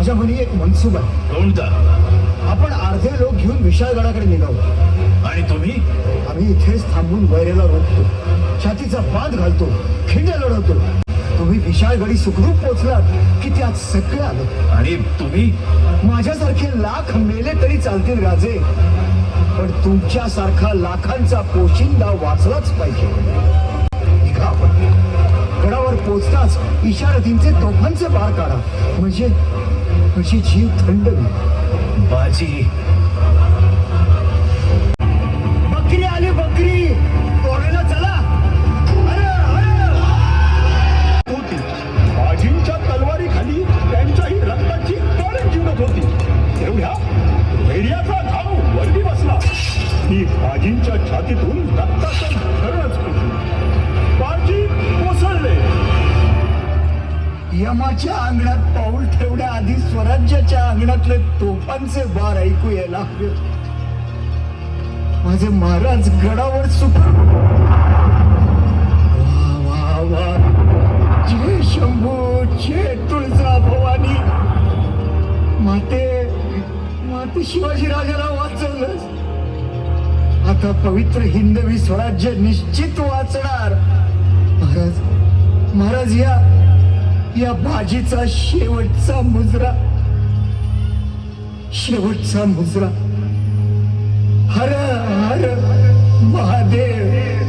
माझ्या मनी एक मनसूब आहे. कोणता? आपण अर्धे लोक घेऊन विशाळगडाकडे निघालो आणि तुम्ही? आम्ही इथेच थांबून वैरेला रोखतो. छातीचा बांध घालतो खिंड लढवतो. तुम्ही विशाळगडी सुखरूप पोचलात की त्यात सगळं आलं. आणि तुम्ही? माझ्यासारखे लाख मेले तरी चालतील राजे. पण तुमच्यासारखा लाखांचा पोशिंदा वाचलाच पाहिजे. गडावर पोचताच इशारतींचे तोफांचे बार काढा. म्हणजे कशी जीव थंड बाजी। बकरी आली बकरी। तोडायला चला। होती. बाजींच्या तलवारी खाली त्यांच्याही रक्ताची तळ जिवत होती. एवढ्या वैर्याचा घाव वरती बसला. ती बाजींच्या छातीतून रक्ताचा धरणच फुटलं यमाच्या अंगणात पाऊल ठेवण्याआधी स्वराज्याच्या अंगणातले तोफांचे बार ऐकू यायला हवे. माझे महाराज गडावर सुख वा वा वा. जय शंभू जय तुळजा भवानी माते माते शिवाजी राजाला वाचवलंस आता पवित्र हिंदवी स्वराज्य निश्चित वाचणार. महाराज महाराज या या भाजीचा शेवटचा मुजरा. शेवटचा मुजरा. हर हर महादेव.